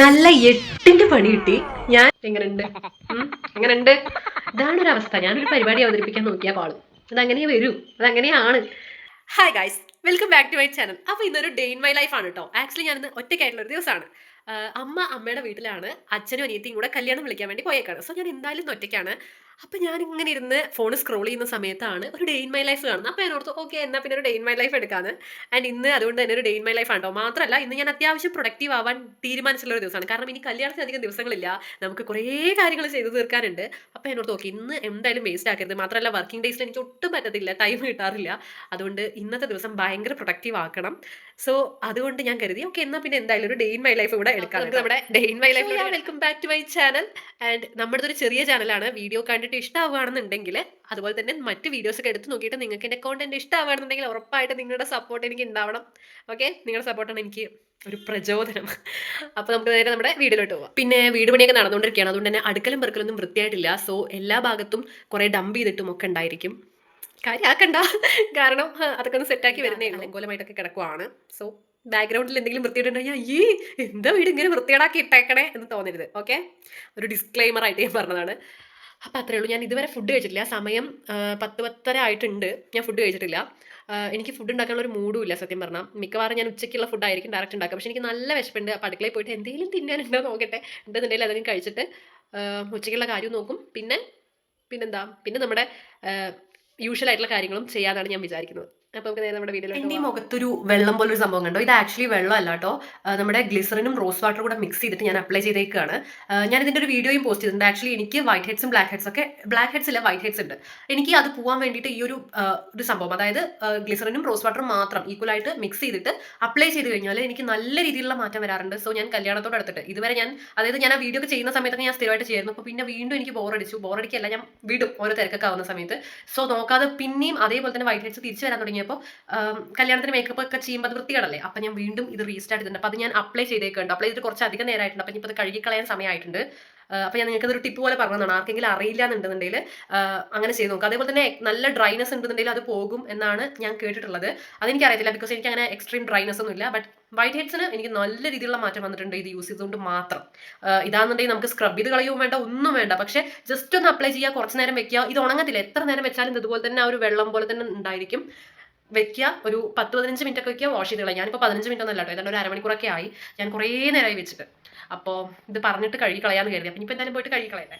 നല്ല എട്ടിന്റെ പണി കിട്ടി. ഞാൻ എങ്ങനെയുണ്ട് എങ്ങനെയുണ്ട് ഇതാണ് ഒരു അവസ്ഥ ഞാനൊരു പരിപാടി അവതരിപ്പിക്കാൻ നോക്കിയാ പാളും. അതങ്ങനെ വരൂ. അതങ്ങനെയാണ്. Hi guys welcome back to my channel അപ്പോൾ ഇന്നൊരു ഡേ ഇൻ മൈ ലൈഫ് ആണ് കേട്ടോ ആക്ച്വലി ഞാനിന്ന് ഒറ്റയ്ക്കായിട്ടുള്ള ഒരു ദിവസമാണ് അമ്മ അമ്മയുടെ വീട്ടിലാണ്. അച്ഛനും അനിയത്തിയും കൂടെ കല്യാണം വിളിക്കാൻ വേണ്ടി പോയേക്കാണ്. സോ ഞാൻ എന്തായാലും ഒറ്റയ്ക്കാണ്. അപ്പം ഞാൻ ഇങ്ങനെ ഇരുന്ന് ഫോൺ സ്ക്രോൾ ചെയ്യുന്ന സമയത്താണ് ഒരു ഡേ ഇൻ മൈ ലൈഫ് കാണുന്നത്. അപ്പോൾ ഞാൻ ഓർത്തു ഓക്കെ എന്നാൽ പിന്നെ ഒരു ഡേ ഇൻ മൈ ലൈഫ് എടുക്കാന്ന്. ആൻഡ് ഇന്ന് അതുകൊണ്ട് തന്നെ ഒരു ഡേ ഇൻ മൈ ലൈഫ് ആണോ മാത്രമല്ല ഇന്ന് ഞാൻ അത്യാവശ്യം പ്രൊഡക്റ്റീവ് ആവാൻ തീരുമാനിച്ചുള്ള ഒരു ദിവസമാണ്. കാരണം ഇനി കല്യാണത്തിന് അധികം ദിവസങ്ങളില്ല. നമുക്ക് കുറേ കാര്യങ്ങൾ ചെയ്തു തീർക്കാനുണ്ട്. അപ്പോൾ ഓർത്തു ഓക്കെ ഇന്ന് എന്തായാലും വേസ്റ്റ് ആക്കരുത്. മാത്രമല്ല വർക്കിംഗ് ഡേയ്സിൽ എനിക്ക് ഒട്ടും പറ്റത്തില്ല. ടൈം കിട്ടാറില്ല. അതുകൊണ്ട് ഇന്നത്തെ ദിവസം ഭയങ്കര പ്രൊഡക്റ്റീവ് ആക്കണം. സോ അതുകൊണ്ട് ഞാൻ കരുതി ഓക്കെ എന്നാൽ പിന്നെ എന്തായാലും ഒരു ഡേ ഇൻ മൈ ലൈഫ് കൂടെ എടുക്കാം നമ്മുടെ day in my life welcome back to my channel and നമ്മുടെ ഒരു ചെറിയ ചാനലാണ് വീഡിയോ കണ്ടിട്ട് ഇഷ്ടമാവുകയാണെന്നുണ്ടെങ്കിൽ അതുപോലെ തന്നെ മറ്റ് വീഡിയോസ് ഒക്കെ എടുത്ത് നോക്കിയിട്ട് നിങ്ങൾക്ക് എന്റെ കോണ്ടന്റ് ഇഷ്ടമാവുകയാണെന്നുണ്ടെങ്കിൽ ഉറപ്പായിട്ട് നിങ്ങളുടെ സപ്പോർട്ട് എനിക്ക് ഉണ്ടാവണം. ഓക്കെ നിങ്ങളുടെ സപ്പോർട്ടാണ് എനിക്ക് ഒരു പ്രചോദനം. അപ്പോൾ നമുക്ക് നേരെ നമ്മുടെ വീടിലോട്ട് പോവാം. പിന്നെ വീട് പണിയൊക്കെ നടന്നുകൊണ്ടിരിക്കുകയാണ്. അതുകൊണ്ട് തന്നെ അടുക്കലും പെറുക്കലൊന്നും വൃത്തിയായിട്ടില്ല. സോ എല്ലാ ഭാഗത്തും കുറേ ഡംപ് ചെയ്തിട്ടും ഒക്കെ ഉണ്ടായിരിക്കും. കാര്യമാക്കണ്ട കാരണം അതൊക്കെ ഒന്ന് സെറ്റാക്കി വരുന്നേ ഉള്ളൂ. കിടക്കുവാണ്. സോ ബാക്ക്ഗ്രൗണ്ടിൽ എന്തെങ്കിലും വൃത്തിയിട്ടുണ്ടെങ്കിൽ ഈ എന്താ വീട് ഇങ്ങനെ വൃത്തികേടാക്കി ഇട്ടേക്കണേ? എന്ന് തോന്നരുത് ഓക്കെ ഒരു ഡിസ്ക്ലൈമർ ആയിട്ട് ഞാൻ പറഞ്ഞതാണ്. അപ്പം അത്രേ ഉള്ളൂ. ഞാൻ ഇതുവരെ ഫുഡ് കഴിച്ചിട്ടില്ല. സമയം പത്ത് പത്തര ആയിട്ടുണ്ട്. ഞാൻ ഫുഡ് കഴിച്ചിട്ടില്ല. എനിക്ക് ഫുഡ് ഉണ്ടാക്കാനുള്ള ഒരു മൂഡും ഇല്ല സത്യം പറഞ്ഞാൽ മിക്കവാറും ഞാൻ ഉച്ചയ്ക്കുള്ള ഫുഡായിരിക്കും ഡയറക്റ്റ് ഉണ്ടാക്കുക. പക്ഷേ എനിക്ക് നല്ല വിശപ്പുണ്ട്. അപ്പം അടുക്കളയിൽ പോയിട്ട് എന്തെങ്കിലും തിന്നാനുണ്ടോ നോക്കട്ടെ. ഉണ്ടെന്നുണ്ടെങ്കിൽ അതെങ്കിലും കഴിച്ചിട്ട് ഉച്ചയ്ക്കുള്ള കാര്യം നോക്കും. പിന്നെ പിന്നെന്താ? പിന്നെ നമ്മുടെ യൂഷ്വൽ ആയിട്ടുള്ള കാര്യങ്ങളും ചെയ്യാനാണ് ഞാൻ വിചാരിക്കുന്നത്. അപ്പോൾ നമുക്ക് നേരെ നമ്മുടെ എന്റെ മുഖത്തൊരു വെള്ളം പോലൊരു സംഭവം കണ്ടോ? ഇത് ആക്ച്വലി വെള്ളം അല്ല കേട്ടോ നമ്മുടെ ഗ്ലിസറിനും റോസ് വാട്ടറും കൂടെ മിക്സ് ചെയ്തിട്ട് ഞാൻ അപ്ലൈ ചെയ്തേക്കാണ്. ഞാൻ ഇതിന്റെ ഒരു വീഡിയോയും പോസ്റ്റ് ചെയ്തിട്ടുണ്ട്. ആക്ച്വലി എനിക്ക് വൈറ്റ് ഹെഡ്സും ബ്ലാക്ക് ഹെഡ്സ് ഒക്കെ ബ്ലാക്ക് ഹെഡ്സ് ഇല്ല വൈറ്റ് ഹെഡ്സ് ഉണ്ട്. എനിക്ക് അത് പോകാൻ വേണ്ടിയിട്ട് ഈ ഒരു ഒരു സംഭവം അതായത് ഗ്ലിസറിനും റോസ് വാട്ടറും മാത്രം ഈക്വൽ ആയിട്ട് മിക്സ് ചെയ്തിട്ട് അപ്ലൈ ചെയ്ത് കഴിഞ്ഞാൽ എനിക്ക് നല്ല രീതിയിലുള്ള മാറ്റം വരാറുണ്ട്. സോ ഞാൻ കല്യാണത്തോട് അടുത്തിട്ട്. ഇതുവരെ ഞാൻ അതായത് ഞാൻ ആ വീഡിയോ ഒക്കെ ചെയ്യുന്ന സമയത്തൊക്കെ ഞാൻ സ്ഥിരമായിട്ട് ചെയ്യുന്നു അപ്പോൾ പിന്നെ വീണ്ടും എനിക്ക് ബോറടിച്ചു ബോറടിക്കല്ല ഞാൻ വിടും ഓരോ തിരക്കൊക്കെ ആവുന്ന സമയത്ത്. സോ നോക്കാതെ പിന്നെയും അതേപോലെ തന്നെ വൈറ്റ് ഹെഡ്സ് തിരിച്ചു വരാൻ തുടങ്ങിയപ്പോൾ കല്യാണത്തിന് മേക്കപ്പ് ഒക്കെ ചെയ്യുമ്പോൾ അത് വൃത്തികേടല്ലേ? അപ്പം ഞാൻ വീണ്ടും ഇത് റീസ്റ്റാർട്ട് ചെയ്തിട്ടുണ്ട് അപ്പം ഞാൻ അപ്ലൈ ചെയ്തേക്കുന്നുണ്ട്. അപ്ലൈ ചെയ്തിട്ട് കുറച്ച് അധികം നേരമായിട്ടുണ്ട് അപ്പം ഇപ്പോൾ അത് കഴുകിക്കളയാൻ സമയമായിട്ടുണ്ട്. അപ്പോൾ ഞാൻ നിങ്ങൾക്ക് ഒരു ടിപ്പ് പോലെ പറഞ്ഞതാണ്. ആർക്കെങ്കിലും അറിയില്ല എന്നുണ്ടെന്നുണ്ടെങ്കിൽ അങ്ങനെ ചെയ്ത് നോക്കുക അതേപോലെ തന്നെ നല്ല ഡ്രൈനസ് ഉണ്ടെന്നുണ്ടെങ്കിൽ അത് പോകും എന്നാണ് ഞാൻ കേട്ടിട്ടുള്ളത്. അതെനിക്ക് അറിയത്തില്ല ബിക്കോസ് എനിക്ക് അങ്ങനെ എക്സ്ട്രീം ഡ്രൈനസ് ഒന്നും ഇല്ല. ബട്ട് വൈറ്റ് ഹെഡ്സിന് എനിക്ക് നല്ല രീതിയിലുള്ള മാറ്റം വന്നിട്ടുണ്ട് ഇത് യൂസ് ചെയ്തുകൊണ്ട് മാത്രം. ഇതാണെന്നുണ്ടെങ്കിൽ നമുക്ക് സ്ക്രബ് ചെയ്ത് കളയുകയും വേണ്ട ഒന്നും വേണ്ട. പക്ഷേ ജസ്റ്റ് ഒന്ന് അപ്ലൈ ചെയ്യുക കുറച്ച് നേരം വെക്കുക ഇത് ഉണങ്ങത്തില്ല. എത്ര നേരം വെച്ചാലും ഇതുപോലെ തന്നെ ആ ഒരു വെള്ളം പോലെ തന്നെ ഉണ്ടായിരിക്കും. വെക്കുക. ഒരു പത്ത് പതിനഞ്ച് മിനിറ്റ് ഒക്കെ വെക്കുക വാഷ് ചെയ്ത് കളയാം ഞാനിപ്പോൾ പതിനഞ്ച് മിനിറ്റ് ഒന്നും അല്ല കേട്ടോ. ഏതാണ്ട് ഒരു അരമണിക്കൂറൊക്കെ ആയി. ഞാൻ കുറേ നേരമായി വെച്ചിട്ട്. അപ്പോൾ ഇത് പറഞ്ഞിട്ട് കഴുകി കളയാന്ന് കരുതി. അപ്പം ഇനിയിപ്പോൾ എന്തായാലും പോയിട്ട് കഴുകി കളയട്ടെ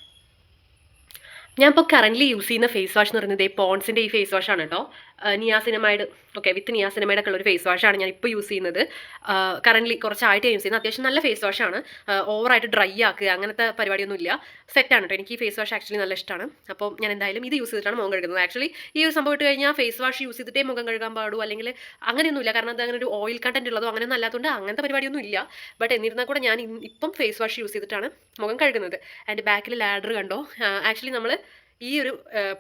ഞാനിപ്പോൾ കറന്റ്ലി യൂസ് ചെയ്യുന്ന ഫേസ് വാഷ് എന്ന് പറയുന്നത് പോൺസിന്റെ ഈ ഫേസ് വാഷാണ് കേട്ടോ. നിയാസിനമൈഡ് ഓക്കെ വിത്ത് നിയാസിനമൈഡൊക്കെ ഉള്ള ഒരു ഫേസ് വാഷാണ് ഞാൻ ഇപ്പോൾ യൂസ് ചെയ്യുന്നത്. കറന്റ്ലി കുറച്ചായിട്ട് യൂസ് ചെയ്യുന്നത്. അത്യാവശ്യം നല്ല ഫേസ് വാഷാണ് ഓവറായിട്ട് ഡ്രൈ ആക്കുക അങ്ങനത്തെ പരിപാടിയൊന്നും ഇല്ല സെറ്റാണ് കേട്ടോ എനിക്ക് ഈ ഫേസ് വാഷ് ആക്ച്വലി നല്ല ഇഷ്ടമാണ് അപ്പോൾ ഞാൻ എന്തായാലും ഇത് യൂസ് ചെയ്തിട്ടാണ് മുഖം കഴുകുന്നത്. ആക്ച്വലി ഈ ഒരു സംഭവം ഇട്ട് കഴിഞ്ഞാൽ ഫേസ് വാഷ് യൂസ് ചെയ്തിട്ടേ മുഖം കഴുകാൻ പാടൂ അല്ലെങ്കിൽ അങ്ങനെയൊന്നുമില്ല. കാരണം അത് അങ്ങനെ ഒരു ഓയിൽ കണ്ടന്റ് ഉള്ളതോ അങ്ങനെയൊന്നും അല്ലാത്തതുകൊണ്ട് അങ്ങനത്തെ പരിപാടിയൊന്നും ഇല്ല ബട്ട് എന്നിരുന്നാൽ കൂടെ ഞാൻ ഇപ്പം ഫേസ് വാഷ് യൂസ് ചെയ്തിട്ടാണ് മുഖം കഴുകുന്നത്. ആൻഡ് ബാക്കിൽ ലാഡർ കണ്ടോ? ആക്ച്വലി നമ്മൾ ഈ ഒരു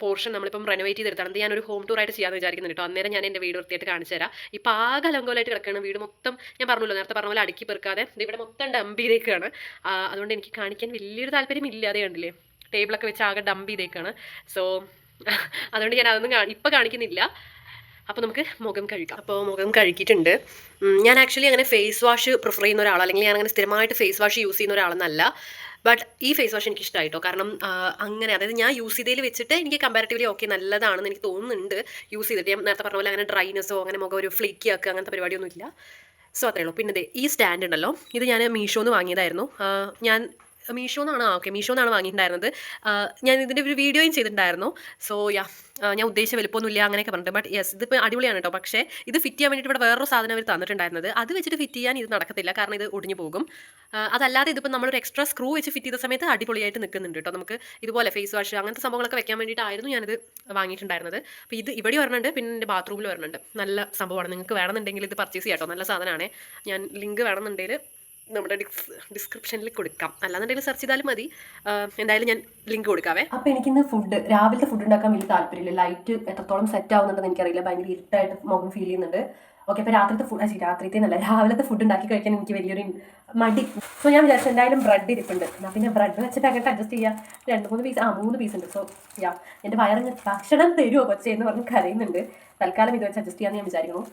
പോർഷൻ നമ്മളിപ്പം റെനോവേറ്റ് ചെയ്തെടുത്താണ്. ഞാൻ ഒരു ഹോം ടൂർ ആയിട്ട് ചെയ്യാമെന്ന് വിചാരിക്കുന്നുണ്ട് കേട്ടോ. അന്നേരം ഞാൻ എന്റെ വീട് വൃത്തിയായിട്ട് കാണിച്ചു തരാം. ഇപ്പം ആകെ അലങ്കോലമായിട്ട് കിടക്കുകയാണ്. വീട് മൊത്തം ഞാൻ പറഞ്ഞല്ലോ നേരത്തെ പറഞ്ഞ പോലെ അടുക്കി പെറുക്കാതെ ഇവിടെ മൊത്തം ഡംപ് ചെയ്തേക്കാണ്. അതുകൊണ്ട് എനിക്ക് കാണിക്കാൻ വലിയൊരു താല്പര്യം ഇല്ലാതെ കണ്ടില്ലേ? ടേബിളൊക്കെ വെച്ച് ആകെ ഡംപ് ചെയ്തേക്കാണ്. സോ അതുകൊണ്ട് ഞാൻ അതൊന്നും കാണി ഇപ്പം കാണിക്കുന്നില്ല. അപ്പോൾ നമുക്ക് മുഖം കഴുകാം. അപ്പോൾ മുഖം കഴുകിയിട്ടുണ്ട്. ഞാൻ ആക്ച്വലി അങ്ങനെ ഫേസ് വാഷ് പ്രിഫർ ചെയ്യുന്ന ഒരാൾ അല്ലെങ്കിൽ ഞാൻ അങ്ങനെ സ്ഥിരമായിട്ട് ഫേസ് വാഷ് യൂസ് ചെയ്യുന്ന ഒരാളെന്നല്ല. ബട്ട് ഈ ഫേസ് വാഷ് എനിക്ക് ഇഷ്ടമായിട്ടോ കാരണം അങ്ങനെ അതായത് ഞാൻ യൂസ് ചെയ്തതിൽ വെച്ചിട്ട് എനിക്ക് കമ്പാരിറ്റീവ്ലി ഓക്കെ നല്ലതാണെന്ന് എനിക്ക് തോന്നുന്നുണ്ട്. യൂസ് ചെയ്തിട്ട് ഞാൻ നേരത്തെ പറഞ്ഞ പോലെ അങ്ങനെ ഡ്രൈനെസ്സോ അങ്ങനെ മുഖം ഒരു ഫ്ലേക്കി ആക്കുക അങ്ങനത്തെ പരിപാടിയൊന്നും ഇല്ല സോ അത്രേ ഉള്ളൂ. പിന്നെ ഈ സ്റ്റാൻഡ് ഉണ്ടല്ലോ. ഇത് ഞാൻ മീഷോന്ന് വാങ്ങിയതായിരുന്നു. ഞാൻ മീഷോ എന്നാണ് ഓക്കെ മീഷോ എന്നാണ് വാങ്ങിയിട്ടുണ്ടായിരുന്നത് ഞാൻ ഇതിന്റെ ഒരു വീഡിയോയും ചെയ്തിട്ടുണ്ടായിരുന്നു. സോ യാ ഞാൻ ഉദ്ദേശിച്ച വലിപ്പമൊന്നുമില്ല അങ്ങനെയൊക്കെ പറഞ്ഞിട്ട്. ബട്ട് യെസ് ഇതിപ്പോൾ അടിപൊളിയാണ് കേട്ടോ പക്ഷേ ഇത് ഫിറ്റ് ചെയ്യാൻ വേണ്ടിയിട്ട് ഇവിടെ വേറൊരു സാധനം അവർ തന്നിട്ടുണ്ടായിരുന്നത്. അത് വെച്ചിട്ട് ഫിറ്റ് ചെയ്യാൻ ഇത് നടക്കത്തില്ല കാരണം ഇത് ഒടിഞ്ഞു പോകും. ആ, അതല്ലാതെ ഇതിപ്പോൾ നമ്മളൊരു എക്സ്ട്രാ സ്ക്രൂ വെച്ച് ഫിറ്റ് ചെയ്ത സമയത്ത് അടിപൊളിയായിട്ട് നിൽക്കുന്നുണ്ട് കേട്ടോ നമുക്ക് ഇതുപോലെ ഫേസ് വാഷ് അങ്ങനത്തെ സംഭവങ്ങളൊക്കെ വെക്കാൻ വേണ്ടിയിട്ടായിരുന്നു ഞാനിത് വാങ്ങിയിട്ടുണ്ടായിരുന്നത്. അപ്പോൾ ഇത് ഇവിടെ വരണുണ്ട് പിന്നെ എന്റെ ബാത്റൂമിൽ വരണുണ്ട്. നല്ല സംഭവമാണ്. നിങ്ങൾക്ക് വേണമെന്നുണ്ടെങ്കിൽ ഇത് പർച്ചേസ് ചെയ്യാം കേട്ടോ നല്ല സാധനമാണ് ഞാൻ ലിങ്ക് വേണമെന്നുണ്ടെങ്കിൽ നമ്മുടെ ഡിസ്ക്രിപ്ഷനിൽ കൊടുക്കാം. അല്ലാന്നുണ്ടെങ്കിൽ സെർച്ച് ചെയ്താലും മതി. എന്തായാലും ഞാൻ ലിങ്ക് കൊടുക്കാവേ. എനിക്ക് എനിക്കിന്ന് ഫുഡ് രാവിലത്തെ ഫുഡ് ഉണ്ടാക്കാൻ വലിയ താല്പര്യമില്ല. ലൈറ്റ് എത്രത്തോളം സെറ്റ് ആവുന്നുണ്ടെന്ന് എനിക്കറിയില്ല. ഭയങ്കര ഇരുട്ടായിട്ട് മുഖം ഫീൽ ചെയ്യുന്നുണ്ട്. ഓക്കെ അപ്പൊ രാത്രിത്തെ ഫുഡ് രാത്രിത്തെ നല്ല രാവിലത്തെ ഫുഡ് ഉണ്ടാക്കി കഴിക്കാൻ എനിക്ക് വലിയൊരു മടി. സോ ഞാൻ വിചാരിച്ചു എന്തായാലും ബ്രെഡ് ഇരിപ്പുണ്ട്. എന്നാൽ പിന്നെ ബ്രെഡ് വെച്ചിട്ട് അങ്ങോട്ട് അഡ്ജസ്റ്റ് ചെയ്യാം. രണ്ട് മൂന്ന് പീസ് ആ മൂന്ന് പീസ് ഉണ്ട്. സോ യാ എന്റെ വയറിന് ഭക്ഷണം തരുമോ കൊച്ചേ എന്ന് പറഞ്ഞ് കരയുന്നുണ്ട്. തൽക്കാലം ഇത് വെച്ച് അഡ്ജസ്റ്റ് ചെയ്യാമെന്ന് ഞാൻ വിചാരിക്കുന്നു.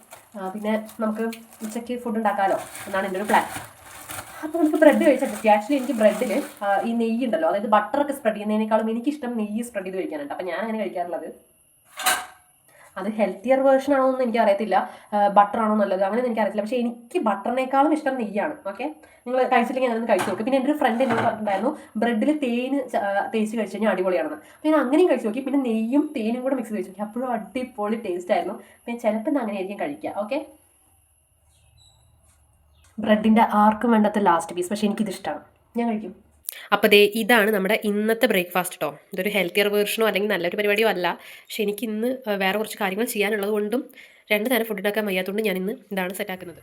പിന്നെ നമുക്ക് ഉച്ചയ്ക്ക് ഫുഡ് ഉണ്ടാക്കാമല്ലോ എന്നാണ് എന്റെ ഒരു പ്ലാൻ അപ്പോൾ നമുക്ക് ബ്രെഡ് കഴിച്ചിട്ട് ആക്ച്വലി എനിക്ക് ബ്രെഡിൽ ഈ നെയ്യ് ഉണ്ടല്ലോ. അതായത് ബട്ടറൊക്കെ സ്പ്രെഡ് ചെയ്യുന്നതിനേക്കാളും എനിക്കിഷ്ടം നെയ്യ് സ്പ്രെഡ് ചെയ്ത് കഴിക്കാനുണ്ട് അപ്പോൾ ഞാൻ അങ്ങനെ കഴിക്കാറുള്ളത്. അത് ഹെൽത്തിയർ വേർഷൻ ആണോ എന്ന് എനിക്ക് അറിയത്തില്ല. ബട്ടർ ആണോ നല്ലത്? അങ്ങനെ എനിക്ക് അറിയത്തില്ല. പക്ഷേ എനിക്ക് ബട്ടറിനേക്കാളും ഇഷ്ടം നെയ്യാണ്. ഓക്കെ നിങ്ങൾ കഴിച്ചില്ലെങ്കിൽ അങ്ങനെ കഴിച്ചു നോക്കി. പിന്നെ എന്റെ ഒരു ഫ്രണ്ട് എന്നോട് പറഞ്ഞിട്ടുണ്ടായിരുന്നു ബ്രെഡിൽ തേന് തേച്ച് കഴിച്ച് കഴിഞ്ഞാൽ അടിപൊളിയാണെന്ന്. അപ്പോൾ ഞാൻ അങ്ങനെയും കഴിച്ചു നോക്കി. പിന്നെ നെയ്യും തേനും കൂടെ മിക്സ് ചെയ്ത് നോക്കി. അപ്പോഴും അടിപൊളി ടേസ്റ്റ് ആയിരുന്നു. പിന്നെ ചിലപ്പോൾ അങ്ങനെ ആയിരിക്കും കഴിക്കുക. ഓക്കെ ബ്രെഡിന്റെ ആർക്കും വേണ്ടാത്ത ലാസ്റ്റ് പീസ് പക്ഷേ എനിക്കിത് ഇഷ്ടമാണ് ഞാൻ കഴിക്കും. അപ്പോൾ ദേ ഇതാണ് നമ്മുടെ ഇന്നത്തെ ബ്രേക്ക്ഫാസ്റ്റ് കേട്ടോ ഇതൊരു ഹെൽത്തിയർ വേർഷനോ അല്ലെങ്കിൽ നല്ലൊരു പരിപാടിയോ അല്ല. പക്ഷേ എനിക്ക് ഇന്ന് വേറെ കുറച്ച് കാര്യങ്ങൾ ചെയ്യാനുള്ളത് കൊണ്ടും രണ്ട് നേരം ഫുഡ് ഉണ്ടാക്കാൻ വയ്യാത്തതുകൊണ്ട് ഞാൻ ഇന്ന് ഇതാണ് സെറ്റ് ആക്കുന്നത്.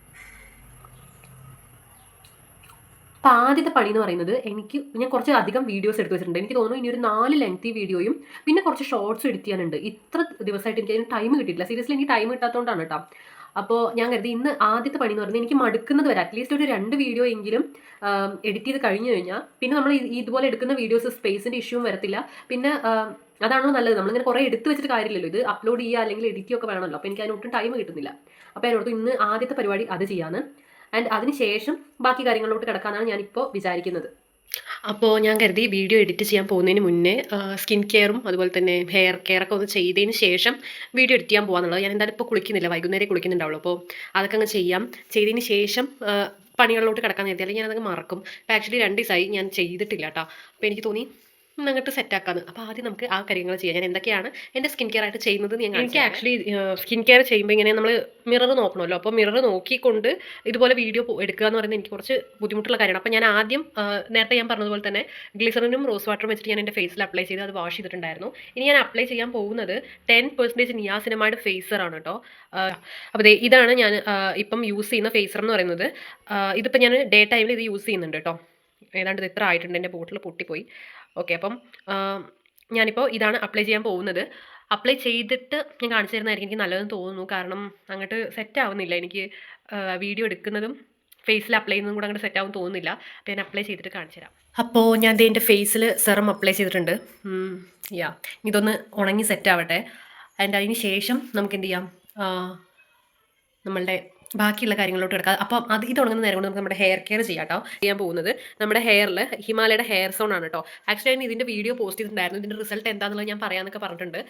ആദ്യത്തെ പണി എന്ന് പറയുന്നത് എനിക്ക് ഞാൻ കുറച്ച് അധികം വീഡിയോസ് എടുത്ത് വെച്ചിട്ടുണ്ട്. എനിക്ക് തോന്നുന്നു ഇനി ഒരു നാല് ലെങ്തി വീഡിയോയും പിന്നെ കുറച്ച് ഷോർട്സും എഡിറ്റ് ചെയ്യാനുണ്ട്. ഇത്ര ദിവസമായിട്ട് എനിക്ക് അതിന് ടൈം കിട്ടിയിട്ടില്ല. സീരിയസ്ലി എനിക്ക് ടൈം കിട്ടാത്തതുകൊണ്ടാണ് കേട്ടോ അപ്പോൾ ഞാൻ കരുതി ഇന്ന് ആദ്യത്തെ പണി എന്ന് പറയുന്നത് എനിക്ക് മടുക്കുന്നത് വരെ അറ്റ്ലീസ്റ്റ് ഒരു രണ്ട് വീഡിയോ എങ്കിലും എഡിറ്റ് ചെയ്ത് കഴിഞ്ഞു കഴിഞ്ഞാൽ പിന്നെ നമ്മൾ ഇതുപോലെ എടുക്കുന്ന വീഡിയോസ് സ്പേസിന്റെ ഇഷ്യൂവും വരത്തില്ല. പിന്നെ അതാണല്ലോ അതാണോ നല്ലത്. നമ്മളിങ്ങനെ കുറേ എടുത്ത് വെച്ചിട്ട് കാര്യമില്ലല്ലോ. ഇത് അപ്ലോഡ് ചെയ്യുക അല്ലെങ്കിൽ എഡിറ്റ് ഒക്കെ വേണമല്ലോ. അപ്പോൾ എനിക്ക് അതിനൊട്ടും ടൈം കിട്ടുന്നില്ല. അപ്പോൾ അതിനോട് ഇന്ന് ആദ്യത്തെ പരിപാടി അത് ചെയ്യാന്ന്. ആൻഡ് അതിനുശേഷം ബാക്കി കാര്യങ്ങളിലോട്ട് കിടക്കാനാണ് ഞാനിപ്പോൾ വിചാരിക്കുന്നത്. അപ്പോൾ ഞാൻ കരുതി വീഡിയോ എഡിറ്റ് ചെയ്യാൻ പോകുന്നതിന് മുന്നേ സ്കിൻ കെയറും അതുപോലെ തന്നെ ഹെയർ കെയർ ഒക്കെ ഒന്ന് ചെയ്തതിന് ശേഷം വീഡിയോ എഡിറ്റ് ചെയ്യാൻ പോകാന്നുള്ളത് ഞാൻ എന്തായാലും ഇപ്പോൾ കുളിക്കുന്നില്ല. വൈകുന്നേരം കുളിക്കുന്നുണ്ടാവുള്ളൂ. അപ്പോൾ അതൊക്കെ അങ്ങ് ചെയ്യാം. ചെയ്തതിന് ശേഷം പണികളിലോട്ട് കിടക്കാൻ നേരത്തെ അല്ലെങ്കിൽ ഞാനതങ്ങ് മറക്കും. അപ്പോൾ ആക്ച്വലി രണ്ട് ദിവസമായി ഞാൻ ചെയ്തിട്ടില്ല കേട്ടോ. അപ്പോൾ എനിക്ക് തോന്നി അങ്ങോട്ട് സെറ്റാക്കാന്ന് അപ്പോൾ ആദ്യം നമുക്ക് ആ കാര്യങ്ങൾ ചെയ്യാം. ഞാൻ എന്തൊക്കെയാണ് എന്റെ സ്കിൻ കെയർ ആയിട്ട് ചെയ്യുന്നത് ഞാൻ എനിക്ക് ആക്ച്വലി സ്കിൻ കെയർ ചെയ്യുമ്പോൾ ഇങ്ങനെ നമ്മൾ മിറർ നോക്കണമല്ലോ. അപ്പോൾ മിറർ നോക്കിക്കൊണ്ട് ഇതുപോലെ വീഡിയോ എടുക്കുക എന്ന് പറയുന്നത് എനിക്ക് കുറച്ച് ബുദ്ധിമുട്ടുള്ള കാര്യമാണ്. അപ്പോൾ ഞാൻ ആദ്യം നേരത്തെ ഞാൻ പറഞ്ഞതുപോലെ തന്നെ ഗ്ലിസറിനും റോസ് വാട്ടറും വെച്ചിട്ട് ഞാൻ എന്റെ ഫേസിൽ അപ്ലൈ ചെയ്ത് അത് വാഷ് ചെയ്തിട്ടുണ്ടായിരുന്നു. ഇനി ഞാൻ അപ്ലൈ ചെയ്യാൻ പോകുന്നത് ടെൻ പെർസെന്റേജ് നിയാസിനമായിട്ട് ആണ് കേട്ടോ അപ്പോൾ ഇതാണ് ഞാൻ ഇപ്പം യൂസ് ചെയ്യുന്ന ഫേസർ എന്ന് പറയുന്നത്. ഇതിപ്പോൾ ഞാൻ ഡേ ടൈമിൽ ഇത് യൂസ് ചെയ്യുന്നുണ്ട് കേട്ടോ ഏതാണ്ട് ഇത് ഇത്ര ആയിട്ടുണ്ട് എന്റെ ബോട്ടിൽ പൊട്ടിപ്പോയി. ഓക്കെ അപ്പം ഞാനിപ്പോൾ ഇതാണ് അപ്ലൈ ചെയ്യാൻ പോകുന്നത്. അപ്ലൈ ചെയ്തിട്ട് ഞാൻ കാണിച്ചു തരുന്നതായിരിക്കും എനിക്ക് നല്ലതെന്ന് തോന്നുന്നു. കാരണം അങ്ങോട്ട് സെറ്റ് ആവുന്നില്ല. എനിക്ക് വീഡിയോ എടുക്കുന്നതും ഫേസിൽ അപ്ലൈ ചെയ്യുന്നതും കൂടെ അങ്ങോട്ട് സെറ്റ് ആവും തോന്നുന്നില്ല. അപ്പോൾ ഞാൻ അപ്ലൈ ചെയ്തിട്ട് കാണിച്ചു തരാം. അപ്പോൾ ഞാൻ ഇത് എന്റെ ഫേസിൽ സെറം അപ്ലൈ ചെയ്തിട്ടുണ്ട്. യാ ഇതൊന്ന് ഉണങ്ങി സെറ്റ് ആവട്ടെ. ആൻഡ് അതിന് ശേഷം നമുക്ക് എന്ത് ചെയ്യാം? നമ്മളുടെ ബാക്കിയുള്ള കാര്യങ്ങളോട്ട് കിടക്കാം. അപ്പം അത് ഇത് തുടങ്ങുന്ന നേരം കൊണ്ട് നമുക്ക് നമ്മുടെ ഹെയർ കെയർ ചെയ്യാം കേട്ടോ ചെയ്യാൻ പോകുന്നത് നമ്മുടെ ഹെയറിൽ ഹിമാലയുടെ ഹെയർ സോൺ ആണ് കേട്ടോ ആക്ച്വലി ഞാൻ ഇതിന്റെ വീഡിയോ പോസ്റ്റ് ചെയ്തിട്ടുണ്ടായിരുന്നു. ഇതിന്റെ റിസൾട്ട് എന്താണെന്നുള്ളത് ഞാൻ പറയാമെന്നൊക്കെ പറഞ്ഞിട്ടുണ്ട്.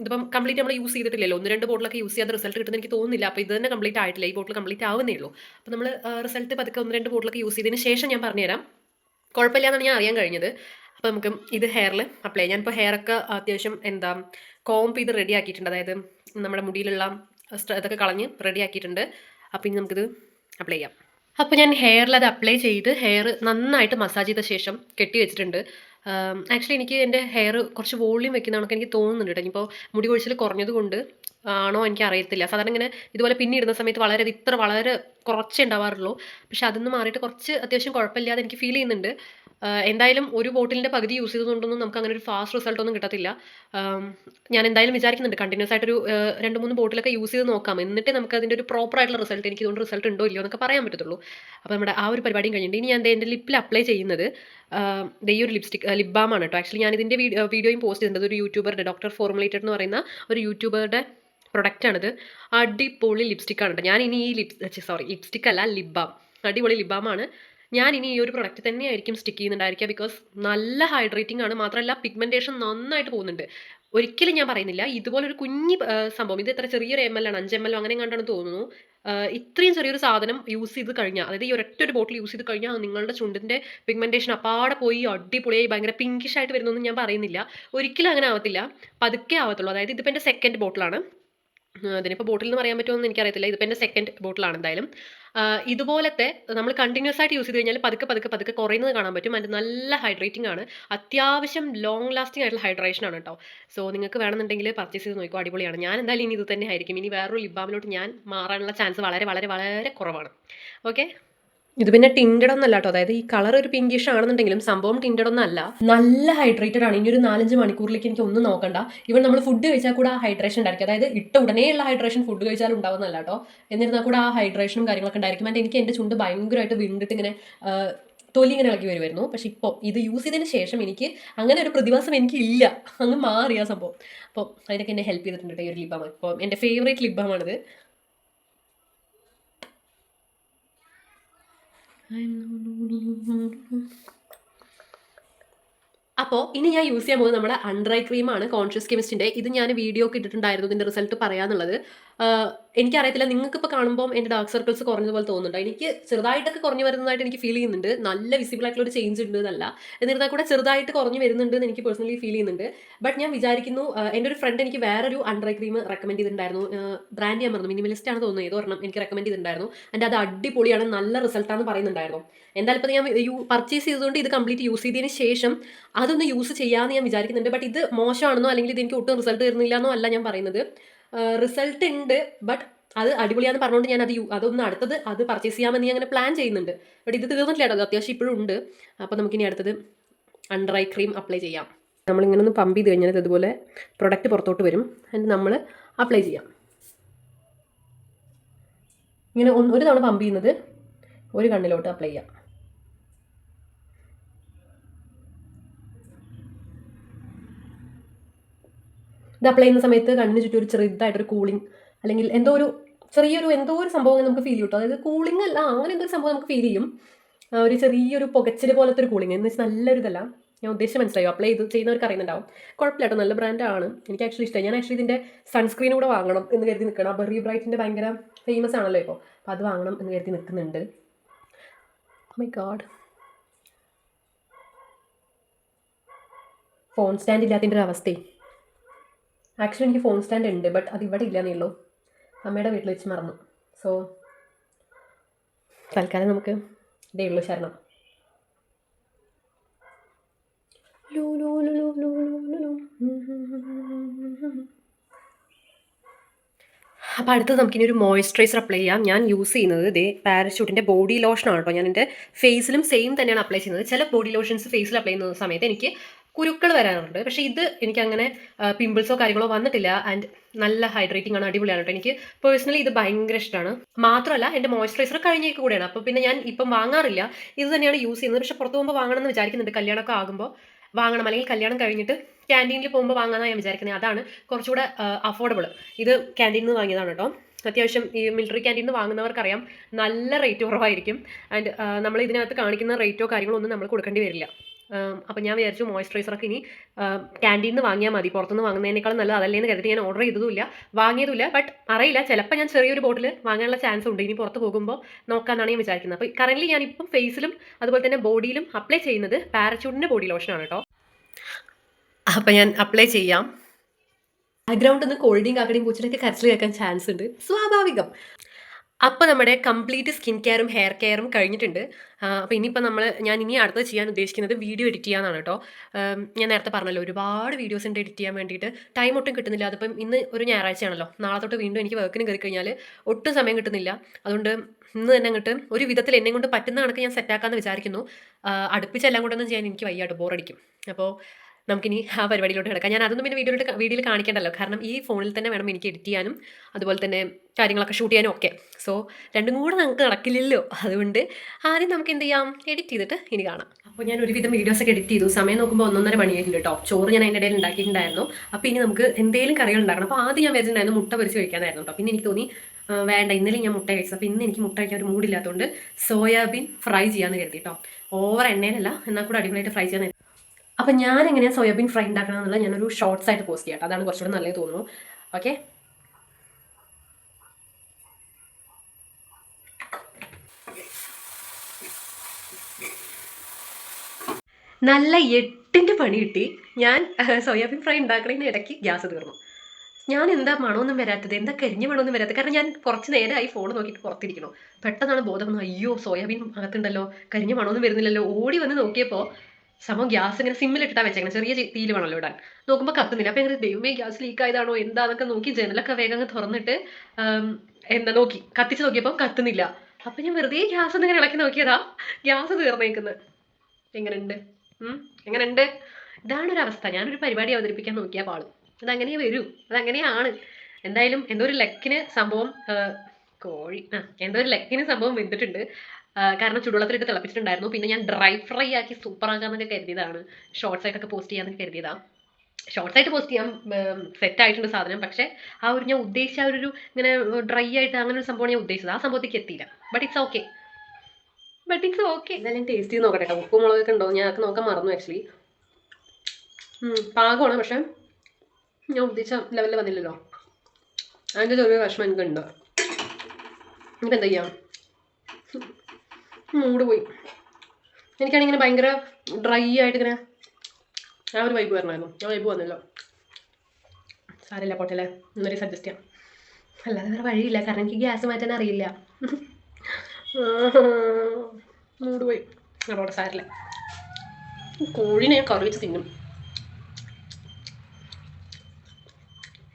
ഇതിപ്പം കംപ്ലീറ്റ് നമ്മൾ യൂസ് ചെയ്തിട്ടില്ലല്ലോ. ഒന്ന് രണ്ട് ബോട്ടിലൊക്കെ യൂസ് ചെയ്യാതെ റിസൾട്ട് കിട്ടുന്ന എനിക്ക് തോന്നുന്നില്ല. അപ്പോൾ ഇത് തന്നെ കംപ്ലീറ്റ് ആയിട്ടില്ല. ഈ ബോട്ടിൽ കംപ്ലീറ്റ് ആവുന്നേ ഉള്ളൂ. അപ്പോൾ നമ്മൾ റിസൾട്ട് പതുക്കെ ഒന്ന് രണ്ട് ബോട്ടിലൊക്കെ യൂസ് ചെയ്തതിന് ശേഷം ഞാൻ പറഞ്ഞുതരാം. കുഴപ്പമില്ല എന്നാണ് ഞാൻ അറിയാൻ കഴിഞ്ഞത്. അപ്പോൾ നമുക്ക് ഇത് ഹെയറിൽ അപ്ലൈ ചെയ്യാം. ഞാനിപ്പോൾ ഹെയറൊക്കെ അത്യാവശ്യം എന്താ കോംപ് ചെയ്ത് റെഡി ആക്കിയിട്ടുണ്ട്. അതായത് നമ്മുടെ മുടിയിലുള്ള ഇതൊക്കെ കളഞ്ഞ് റെഡി ആക്കിയിട്ടുണ്ട്. അപ്പം ഇനി നമുക്കിത് അപ്ലൈ ചെയ്യാം. അപ്പോൾ ഞാൻ ഹെയറിൽ അത് അപ്ലൈ ചെയ്ത് ഹെയർ നന്നായിട്ട് മസാജ് ചെയ്ത ശേഷം കെട്ടി വെച്ചിട്ടുണ്ട്. ആക്ച്വലി എനിക്ക് എന്റെ ഹെയർ കുറച്ച് വോളിയം വെക്കുന്ന കണക്ക് എനിക്ക് തോന്നുന്നുണ്ട് കേട്ടോ. ഇനിയിപ്പോൾ മുടി കൊഴിച്ചിൽ കുറഞ്ഞതുകൊണ്ട് ആണോ എനിക്ക് അറിയത്തില്ല സാധാരണ ഇങ്ങനെ ഇതുപോലെ പിന്നെ ഇടുന്ന സമയത്ത് വളരെ ഇത്ര വളരെ കുറച്ചേ ഉണ്ടാവാറുള്ളൂ. പക്ഷെ അതൊന്ന് മാറിയിട്ട് കുറച്ച് അത്യാവശ്യം കുഴപ്പമില്ലാതെ എനിക്ക് ഫീൽ ചെയ്യുന്നുണ്ട്. എന്തായാലും ഒരു ബോട്ടിലിന്റെ പകുതി യൂസ് ചെയ്തതുകൊണ്ടൊന്നും നമുക്ക് അങ്ങനെ ഒരു ഫാസ്റ്റ് റിസൾട്ട് ഒന്നും കിട്ടത്തില്ല. ഞാൻ എന്തായാലും വിചാരിക്കുന്നുണ്ട് കണ്ടിന്യൂസ് ആയിട്ടൊരു രണ്ട് മൂന്ന് ബോട്ടിലൊക്കെ യൂസ് ചെയ്ത് നോക്കാം. എന്നിട്ട് നമുക്ക് അതിന്റെ ഒരു പ്രോപ്പർ ആയിട്ടുള്ള റിസൾട്ട് എനിക്ക് ഇതുകൊണ്ട് റിസൾട്ട് ഉണ്ടോ ഇല്ലയോ എന്നൊക്കെ പറയാൻ പറ്റത്തുള്ളൂ. അപ്പോൾ നമ്മുടെ ആ ഒരു പരിപാടിയും കഴിഞ്ഞിട്ട് ഇനി ഞാൻ എന്റെ ലിപ്പിൽ അപ്ലൈ ചെയ്യുന്നത് ഈ ഒരു ലിപ്സ്റ്റിക് ലിപ് ആണ് കേട്ടോ. ആക്ച്വലി ഞാൻ ഇതിന്റെ വീഡിയോയും പോസ്റ്റ് ചെയ്തിട്ടുണ്ട്. ഒരു യൂട്യൂബറുടെ ഡോക്ടർ ഫോർമുലേറ്റഡ് എന്ന് പറയുന്ന ഒരു യൂട്യൂബറുടെ പ്രൊഡക്റ്റാണിത് അടിപൊളി ലിപ്സ്റ്റിക്കാണ് കേട്ടോ ഞാൻ ഇനി ഈ ലിപ് സോറി ലിപ്സ്റ്റിക് അല്ല ലിബാം. അടിപൊളി ലിബാമാണ് ഞാൻ ഇനി ഈ ഒരു പ്രൊഡക്റ്റ് തന്നെയായിരിക്കും സ്റ്റിക്ക് ചെയ്യുന്നുണ്ടായിരിക്കുക ബിക്കോസ് നല്ല ഹൈഡ്രേറ്റിംഗ് ആണ്. മാത്രമല്ല പിഗ്മെന്റേഷൻ നന്നായിട്ട് പോകുന്നുണ്ട്. ഒരിക്കലും ഞാൻ പറയുന്നില്ല ഇതുപോലൊരു കുഞ്ഞി സംഭവം. ഇത് ഇത്ര ചെറിയൊരു എം എൽ ആണ്. അഞ്ച് എം എൽ അങ്ങനെ കണ്ടാണ് തോന്നുന്നു. ഇത്രയും ചെറിയൊരു സാധനം യൂസ് ചെയ്ത് കഴിഞ്ഞാൽ അതായത് ഈ ഒരൊറ്റ ഒരു ബോട്ടിൽ യൂസ് ചെയ്ത് കഴിഞ്ഞാൽ നിങ്ങളുടെ ചുണ്ടിന്റെ പിഗ്മെന്റേഷൻ അപ്പാടെ പോയി അടിപൊളിയായി ഭയങ്കര പിങ്കിഷ് ആയിട്ട് വരുന്നൊന്നും ഞാൻ പറയുന്നില്ല. ഒരിക്കലും അങ്ങനെ ആവത്തില്ല. പതുക്കെ ആവത്തുള്ളൂ. അതായത് ഇതിപ്പോൾ എന്റെ സെക്കൻഡ് ബോട്ടിലാണ് അതിനിപ്പോൾ ബോട്ടിൽ എന്ന് പറയാൻ പറ്റുമോ എന്ന് എനിക്കറിയത്തില്ല. ഇതിപ്പോൾ എന്റെ സെക്കൻഡ് ബോട്ടിലാണ് എന്തായാലും. ഇതുപോലത്തെ നമ്മൾ കണ്ടിന്യൂസ് ആയിട്ട് യൂസ് ചെയ്ത് കഴിഞ്ഞാൽ പതുക്കെ പതുക്കെ പതുക്കെ കുറയുന്നത് കാണാൻ പറ്റും. അതിന്റെ നല്ല ഹൈഡ്രേറ്റിംഗ് ആണ്. അത്യാവശ്യം ലോങ് ലാസ്റ്റിംഗ് ആയിട്ടുള്ള ഹൈഡ്രേഷൻ ആണ് കേട്ടോ സോ നിങ്ങൾക്ക് വേണമെന്നുണ്ടെങ്കിൽ പർച്ചേസ് ചെയ്ത് നോക്കിക്കോ അടിപൊളിയാണ്. ഞാൻ എന്തായാലും ഇനി ഇത് തന്നെ ആയിരിക്കും. ഇനി വേറൊരു ലിബാമിലോട്ട് ഞാൻ മാറാനുള്ള ചാൻസ് വളരെ വളരെ വളരെ കുറവാണ്. ഓക്കെ ഇത് പിന്നെ ടിൻഡഡ് ഒന്നല്ല കേട്ടോ അതായത് ഈ കളർ ഒരു പിങ്കിഷ് ആണെന്നുണ്ടെങ്കിലും സംഭവം ടിന്റഡ് ഒന്നല്ല. നല്ല ഹൈഡ്രേറ്റഡ് ആണ്. ഇനി ഒരു നാലഞ്ച് മണിക്കൂറിലേക്ക് എനിക്ക് ഒന്നും നോക്കണ്ട. ഇവൻ നമ്മൾ ഫുഡ് കഴിച്ചാൽ കൂടെ ആ ഹൈഡ്രേഷൻ ഉണ്ടായിരിക്കും. അതായത് ഇട്ട ഉടനെയുള്ള ഹൈഡ്രേഷൻ ഫുഡ് കഴിച്ചാൽ ഉണ്ടാവുന്നല്ല കേട്ടോ എന്നിരുന്നാൽ കൂടെ ആ ഹൈഡ്രേഷനും കാര്യങ്ങളൊക്കെ ഉണ്ടായിരിക്കും. എനിക്ക് എന്റെ ചുണ്ട് ഭയങ്കരമായിട്ട് വിണ്ടിട്ട് ഇങ്ങനെ തൊലി ഇങ്ങനെ ഇളകി വരുമായിരുന്നു. പക്ഷെ ഇപ്പോൾ ഇത് യൂസ് ചെയ്തതിന് ശേഷം എനിക്ക് അങ്ങനെ ഒരു പ്രതിഭാസം എനിക്ക് ഇല്ല അങ്ങ് മാറിയ സംഭവം. അപ്പോൾ അതിനൊക്കെ എന്നെ ഹെൽപ്പ് ചെയ്തിട്ടുണ്ട് ഈ ഒരു ലിബാം ഇപ്പോൾ എന്റെ ഫേവറേറ്റ് ലിബാമാണിത് അപ്പോൾ ഇനി ഞാൻ യൂസ് ചെയ്യാൻ പോകുന്നത് നമ്മുടെ ഐ ക്രീമാണ് കോൺഷ്യസ് കെമിസ്റ്റിന്റെ ഇത് ഞാൻ വീഡിയോ ഒക്കെ ഇട്ടിട്ടുണ്ടായിരുന്നു ഇതിന്റെ റിസൾട്ട് പറയാന്നുള്ളത്. എനിക്കറിയത്തില്ല. നിങ്ങൾക്ക് ഇപ്പോൾ കാണുമ്പോൾ എന്റെ ഡാർക്ക് സർക്കിൾസ് കുറഞ്ഞ പോലെ തോന്നുന്നുണ്ട്? എനിക്ക് ചെറുതായിട്ടൊക്കെ കുറഞ്ഞു വരുന്നതായിട്ട് എനിക്ക് ഫീൽ ചെയ്യുന്നുണ്ട്. നല്ല വിസിബിൾ ആയിട്ടുള്ള ഒരു ചേഞ്ച് ഉണ്ട് എന്നല്ല. എന്നിരുന്നാൽ കൂടെ ചെറുതായിട്ട് കുറഞ്ഞു വരുന്നുണ്ട് എന്ന് എനിക്ക് പേഴ്സണലി ഫീൽ ചെയ്യുന്നുണ്ട്. ബട്ട് ഞാൻ വിചാരിക്കുന്നു എന്റെ ഒരു ഫ്രണ്ട് എനിക്ക് വേറൊരു അണ്ടർ ക്രീം റെക്കമെൻഡ് ചെയ്തിട്ടുണ്ടായിരുന്നു. ബ്രാൻഡ് ഞാൻ പറഞ്ഞു മിനിമലിസ്റ്റ് ആണ് തോന്നുന്നത് ഏതോ ഒരെണ്ണം എനിക്ക് റെക്കമെൻഡ് ചെയ്തിട്ടുണ്ടായിരുന്നു. എന്റെ അത് അടിപൊളിയാണ്. നല്ല റിസൾട്ടാണ് പറയുന്നുണ്ടായിരുന്നു. എന്തായാലും ഇപ്പോൾ ഞാൻ പർച്ചേസ് ചെയ്തുകൊണ്ട് ഇത് കംപ്ലീറ്റ് യൂസ് ചെയ്തതിന് ശേഷം അതൊന്ന് യൂസ് ചെയ്യാമെന്ന് ഞാൻ വിചാരിക്കുന്നുണ്ട്. ബട്ട് ഇത് മോശമാണെന്നോ അല്ലെങ്കിൽ ഇത് എനിക്ക് ഒട്ടും റിസൾട്ട് തരുന്നില്ല എന്നോ അല്ല ഞാൻ പറയുന്നത്. റിസൾട്ട് ഉണ്ട് ബട്ട് അത് അടിപൊളിയാന്ന് പറഞ്ഞുകൊണ്ട് ഞാൻ അത് അതൊന്ന് അടുത്തത് അത് പർച്ചേസ് ചെയ്യാമെന്ന് ഞാൻ അങ്ങനെ പ്ലാൻ ചെയ്യുന്നുണ്ട്. ബട്ട് ഇത് തീർന്നിട്ടില്ല കേട്ടോ അത് അത്യാവശ്യം ഇപ്പോഴും ഉണ്ട്. അപ്പോൾ നമുക്കിനി അടുത്തത് അണ്ടർ ഐ ക്രീം അപ്ലൈ ചെയ്യാം. നമ്മളിങ്ങനെ ഒന്ന് പമ്പ് ചെയ്ത് കഴിഞ്ഞാൽ ഇതുപോലെ പ്രൊഡക്റ്റ് പുറത്തോട്ട് വരും. എന്നിട്ട് നമ്മൾ അപ്ലൈ ചെയ്യാം. ഇങ്ങനെ ഒരു തവണ പമ്പ് ചെയ്യുന്നത് ഒരു കണ്ണിലോട്ട് അപ്ലൈ ചെയ്യാം. ഇത് അപ്ലൈ ചെയ്യുന്ന സമയത്ത് കണ്ണിന് ചുറ്റും ഒരു ചെറുതായിട്ടൊരു കൂളിംഗ് അല്ലെങ്കിൽ എന്തോ ഒരു ചെറിയൊരു എന്തോ ഒരു സംഭവം നമുക്ക് ഫീൽ ചെയ്യും അതായത് കൂളിംഗ് അല്ല അങ്ങനെ എന്തോ ഒരു സംഭവം നമുക്ക് ഫീൽ ചെയ്യും. ഒരു ചെറിയൊരു പുകച്ചിൽ പോലത്തെ ഒരു കൂളിംഗ് എന്ന് വെച്ചാൽ നല്ലൊരു ഇതല്ല. ഞാൻ ഉദ്ദേശം മനസ്സിലായോ? അപ്ലൈ ചെയ്ത് ചെയ്യുന്നവർക്ക് അറിയുന്നുണ്ടാവും. കുഴപ്പമില്ല നല്ല ബ്രാൻഡാണ് എനിക്ക് ആക്ച്വലി ഇഷ്ടമായി ഞാൻ ആക്ച്വലി ഇതിന്റെ സൺസ്ക്രീൻ കൂടെ വാങ്ങണം എന്ന് കരുതി നിൽക്കണം ബെറി ബ്രൈറ്റിന്റെ ഭയങ്കര ഫേമസ് ആണല്ലോ ഇപ്പോൾ അപ്പോൾ അത് വാങ്ങണം എന്ന് കരുതി നിൽക്കുന്നുണ്ട്. മൈ ഗാഡ് ഫോൺ സ്റ്റാൻഡ് ഇല്ലാത്തതിന്റെ ഒരു അവസ്ഥയെ ആക്ച്വലി എനിക്ക് ഫോൺ സ്റ്റാൻഡ് ഉണ്ട് ബട്ട് അത് ഇവിടെ ഇല്ലയെന്നേ ഉള്ളൂ. അമ്മയുടെ വീട്ടിൽ വെച്ച് മറന്നു. സോ തൽക്കാലം നമുക്ക് ഇതേ ഉള്ളൂ ശരണം. ലൂ ലൂ ലൂ ലൂ ലൂ ലൂ അപ്പോൾ അടുത്തത് നമുക്കിനി ഒരു മോയ്സ്ചറൈസർ അപ്ലൈ ചെയ്യാം. ഞാൻ യൂസ് ചെയ്യുന്നത് ഇതേ പാരഷൂട്ടിന്റെ ബോഡി ലോഷനാണ് കേട്ടോ. ഞാൻ എന്റെ ഫേസിലും സെയിം തന്നെയാണ് അപ്ലൈ ചെയ്യുന്നത്. ചില ബോഡി ലോഷൻസ് ഫേസിൽ അപ്ലൈ ചെയ്യുന്ന സമയത്ത് എനിക്ക് കുരുക്കൾ വരാറുണ്ട്. പക്ഷേ ഇത് എനിക്ക് അങ്ങനെ പിമ്പിൾസോ കാര്യങ്ങളോ വന്നിട്ടില്ല. ആൻഡ് നല്ല ഹൈഡ്രേറ്റിംഗ് ആണ് അടിപൊളിയാണ് കേട്ടോ. എനിക്ക് പേഴ്സണലി ഇത് ഭയങ്കര ഇഷ്ടമാണ്. മാത്രമല്ല എന്റെ മോയ്സ്ചറൈസർ കഴിഞ്ഞേക്ക് കൂടെയാണ്. അപ്പോൾ പിന്നെ ഞാൻ ഇപ്പം വാങ്ങാറില്ല. ഇത് തന്നെയാണ് യൂസ് ചെയ്യുന്നത്. പക്ഷേ പുറത്ത് പോകുമ്പോൾ വാങ്ങണം എന്ന് വിചാരിക്കുന്നുണ്ട്. കല്യാണമൊക്കെ ആകുമ്പോൾ വാങ്ങണം. അല്ലെങ്കിൽ കല്യാണം കഴിഞ്ഞിട്ട് ക്യാന്റീനിൽ പോകുമ്പോൾ വാങ്ങാനാണ് ഞാൻ വിചാരിക്കുന്നത്. അതാണ് കുറച്ചുകൂടെ അഫോർഡബിൾ ഇത് ക്യാന്റീനിൽ നിന്ന് വാങ്ങിയതാണ് കേട്ടോ. അത്യാവശ്യം ഈ മിലിറ്ററി ക്യാന്റീനിൽ വാങ്ങുന്നവർക്കറിയാം നല്ല റേറ്റ് കുറവായിരിക്കും. ആൻഡ് നമ്മൾ ഇതിനകത്ത് കാണിക്കുന്ന റേറ്റോ കാര്യങ്ങളോ ഒന്നും നമ്മൾ കൊടുക്കേണ്ടി വരില്ല. അപ്പം ഞാൻ വിചാരിച്ചു മോയ്സ്ചറൈസറൊക്കെ ഇനി ക്യാന്റീനിൽ നിന്ന് വാങ്ങിയാൽ മതി. പുറത്തുനിന്ന് വാങ്ങുന്നതിനേക്കാളും നല്ലത് അതല്ലേ എന്ന് കരുതി ഞാൻ ഓർഡർ ചെയ്തതുമില്ല. വാങ്ങിയതുമില്ല ബട്ട് അറിയില്ല. ചിലപ്പോൾ ഞാൻ ചെറിയൊരു ബോട്ടിൽ വാങ്ങാനുള്ള ചാൻസ് ഉണ്ട്. ഇനി പുറത്ത് പോകുമ്പോൾ നോക്കാമെന്നാണ് ഞാൻ വിചാരിക്കുന്നത്. അപ്പോൾ കറന്റ്ലി ഞാനിപ്പം ഫേസിലും അതുപോലെ തന്നെ ബോഡിയിലും അപ്ലൈ ചെയ്യുന്നത് പാരച്യൂട്ടിന്റെ ബോഡി ലോഷനാണ് കേട്ടോ അപ്പം ഞാൻ അപ്ലൈ ചെയ്യാം. ബാക്ക്ഗ്രൗണ്ട് ഒന്ന് കോൾഡിങ് കാക്കടിയും പൂച്ചിനൊക്കെ കരച്ചിൽ കേൾക്കാൻ ചാൻസ് ഉണ്ട്. സ്വാഭാവികം. അപ്പോൾ നമ്മുടെ കംപ്ലീറ്റ് സ്കിൻ കെയറും ഹെയർ കെയറും കഴിഞ്ഞിട്ടുണ്ട്. അപ്പോൾ ഇനിയിപ്പോൾ നമ്മൾ ഞാൻ ഇനി അടുത്ത് ചെയ്യാൻ ഉദ്ദേശിക്കുന്നത് വീഡിയോ എഡിറ്റ് ചെയ്യാനാണ് കേട്ടോ. ഞാൻ നേരത്തെ പറഞ്ഞല്ലോ ഒരുപാട് വീഡിയോസ് ഉണ്ട് എഡിറ്റ് ചെയ്യാൻ വേണ്ടിയിട്ട്. ടൈം ഒട്ടും കിട്ടുന്നില്ല. അതിപ്പം ഇന്ന് ഒരു ഞായറാഴ്ചയാണല്ലോ. നാളെ തൊട്ട് വീണ്ടും എനിക്ക് വർക്കിന് കയറി കഴിഞ്ഞാൽ ഒട്ടും സമയം കിട്ടുന്നില്ല. അതുകൊണ്ട് ഇന്ന് തന്നെ അങ്ങോട്ട് ഒരു വിധത്തിൽ എന്നെ കൊണ്ട് പറ്റുന്ന കണക്ക് ഞാൻ സെറ്റാക്കാമെന്ന് വിചാരിക്കുന്നു. അടുപ്പിച്ച് അടുപ്പിച്ചെല്ലാം കൊണ്ടൊന്നും ചെയ്യാൻ എനിക്ക് വയ്യാട്ടോ. ബോറടിക്കും അപ്പോൾ നമുക്കിനി ആ പരിപാടിയിലോട്ട് കിടക്കാം. ഞാൻ അതൊന്നും പിന്നെ വീഡിയോയിലോട്ട് വീഡിയോയിൽ കാണിക്കേണ്ടല്ലോ. കാരണം ഈ ഫോണിൽ തന്നെ വേണം എനിക്ക് എഡിറ്റ് ചെയ്യാനും അതുപോലെ തന്നെ കാര്യങ്ങളൊക്കെ ഷൂട്ട് ചെയ്യാനും ഒക്കെ. സോ രണ്ടും കൂടെ നമുക്ക് നടക്കില്ലല്ലോ. അതുകൊണ്ട് ആദ്യം നമുക്ക് എന്ത് ചെയ്യാം? എഡിറ്റ് ചെയ്തിട്ട് ഇനി കാണാം. അപ്പോൾ ഞാൻ ഒരുവിധം വീഡിയോസ് ഒക്കെ എഡിറ്റ് ചെയ്തു. സമയം നോക്കുമ്പോൾ ഒന്നൊന്നര മണിയായിട്ടുണ്ട് കേട്ടോ. ചോറ് ഞാൻ അതിന്റെ ഇടയിൽ ഉണ്ടാക്കിയിട്ടുണ്ടായിരുന്നു. അപ്പോൾ ഇനി നമുക്ക് എന്തെങ്കിലും കറികൾ ഉണ്ടാക്കണം. അപ്പോൾ ആദ്യം ഞാൻ വിചാരിച്ചിട്ടുണ്ടായിരുന്നു മുട്ട പൊരിച്ച് കഴിക്കാനായിരുന്നു കേട്ടോ. പിന്നെ എനിക്ക് തോന്നി വേണ്ട ഇന്നലെ ഞാൻ മുട്ട കഴിച്ചത്. അപ്പോൾ ഇന്ന് എനിക്ക് മുട്ട കഴിക്കാൻ ഒരു മൂടില്ലാത്തതുകൊണ്ട് സോയാബീൻ ഫ്രൈ ചെയ്യാമെന്ന് കരുതി കേട്ടോ. ഓവർ എണ്ണയിലല്ല എന്നാൽ കൂടെ അടിപൊളിയായിട്ട് ഫ്രൈ ചെയ്യാൻ അപ്പം ഞാൻ എങ്ങനെയാണ് സോയാബീൻ ഫ്രൈ ഉണ്ടാക്കണം എന്നുള്ള ഞാനൊരു ഷോർട്സ് ആയിട്ട് പോസ്റ്റ് ചെയ്യാം അതാണ് കുറച്ചുകൂടെ നല്ലത് തോന്നുന്നു. ഓക്കെ നല്ല എട്ടിന്റെ പണി കിട്ടി. ഞാൻ സോയാബീൻ ഫ്രൈ ഉണ്ടാക്കണതിന് ഇടയ്ക്ക് ഗ്യാസ് തീർന്നു. ഞാൻ എന്താ മണമൊന്നും വരാത്തത്? എന്താ കരിഞ്ഞ മണമൊന്നും വരാത്തത്? കാരണം ഞാൻ കുറച്ച് നേരമായി ഫോൺ നോക്കിയിട്ട് പുറത്തിരിക്കണം പെട്ടെന്നാണ് ബോധം വന്നത്. അയ്യോ സോയാബീൻ അകത്തുണ്ടല്ലോ. കരിഞ്ഞ മണമൊന്നും വരുന്നില്ലല്ലോ. ഓടി വന്ന് നോക്കിയപ്പോൾ സമയം ഗ്യാസ് ഇങ്ങനെ സിമ്മിലിട്ടാ വെച്ചേക്കണം ചെറിയ തീയിൽ വേണമല്ലോ ഇടാൻ. നോക്കുമ്പോൾ കത്തുന്നില്ല. അപ്പോൾ ഇങ്ങനെ ദൈവമേ ഗ്യാസ് ലീക്ക് ആയതാണോ എന്താന്നൊക്കെ നോക്കി ജനലൊക്കെ വേഗം തുറന്നിട്ട് എന്താ നോക്കി കത്തിച്ച് നോക്കിയപ്പോൾ കത്തുന്നില്ല. അപ്പം ഞാൻ വെറുതെ ഗ്യാസ് ഒന്ന് ഇങ്ങനെ ഇളക്കി നോക്കിയതാ. ഗ്യാസ് തീർന്നേക്കുന്നത് എങ്ങനെയുണ്ട്? എങ്ങനെയുണ്ട്? ഇതാണ് ഒരു അവസ്ഥ. ഞാനൊരു പരിപാടി അവതരിപ്പിക്കാൻ നോക്കിയാൽ പാൾ. അതങ്ങനെ വരൂ. അതങ്ങനെയാണ്. എന്തായാലും എന്തോ ഒരു ലക്കിന് സംഭവം കോഴി ആ എന്തോ ഒരു ലക്കിന് സംഭവം വെന്തിട്ടുണ്ട്. കാരണം ചുടുവെള്ളത്തിലിട്ട് തിളപ്പിച്ചിട്ടുണ്ടായിരുന്നു. പിന്നെ ഞാൻ ഡ്രൈ ഫ്രൈ ആക്കി സൂപ്പർ ആക്കാമെന്നൊക്കെ കരുതിയതാണ്. ഷോർട്സ് ആയിട്ടൊക്കെ പോസ്റ്റ് ചെയ്യാമെന്നൊക്കെ കരുതിയതാ. ഷോർട്സ് ആയിട്ട് പോസ്റ്റ് ചെയ്യാൻ സെറ്റ് ആയിട്ടുണ്ട് സാധനം. പക്ഷേ ആ ഒരു ഞാൻ ഉദ്ദേശിച്ച ആ ഒരു ഇങ്ങനെ ഡ്രൈ ആയിട്ട് അങ്ങനെ ഒരു സംഭവം ഞാൻ ഉദ്ദേശിച്ചത്. ആ സംഭവത്തേക്ക് എത്തിയില്ല. But it's okay but it's okay എന്തായാലും ടേസ്റ്റ് ചെയ്ത് നോക്കട്ടെ കേട്ടോ ഉപ്പും മുളകൊക്കെ ഉണ്ടോ? ഞാൻ അതൊക്കെ നോക്കാൻ മറന്നു ആക്ച്വലി പാകമാണ്. പക്ഷെ ഞാൻ ഉദ്ദേശിച്ച ലെവലിൽ വന്നില്ലല്ലോ. അതിന്റെ ചെറിയ വിഷമം എനിക്കുണ്ട്. ഇനിയിപ്പോൾ എന്താ ചെയ്യാം? മൂട് പോയി. എനിക്കാണെങ്കിൽ ഇങ്ങനെ ഭയങ്കര ഡ്രൈ ആയിട്ട് ഇങ്ങനെ ആ ഒരു വൈബ് വരണമായിരുന്നു. ഞാൻ വൈബ് വന്നല്ലോ. സാരമില്ല പോട്ടല്ലേ? ഇന്നൊരു സജസ്റ്റ് ചെയ്യാം. അല്ലാതെ വേറെ വഴിയില്ല. കാരണം എനിക്ക് ഗ്യാസ് മാറ്റാൻ അറിയില്ല. മൂട് പോയി. അതോടെ സാരില്ല കോഴിനെ ഞാൻ കറി വെച്ച് തിന്നും.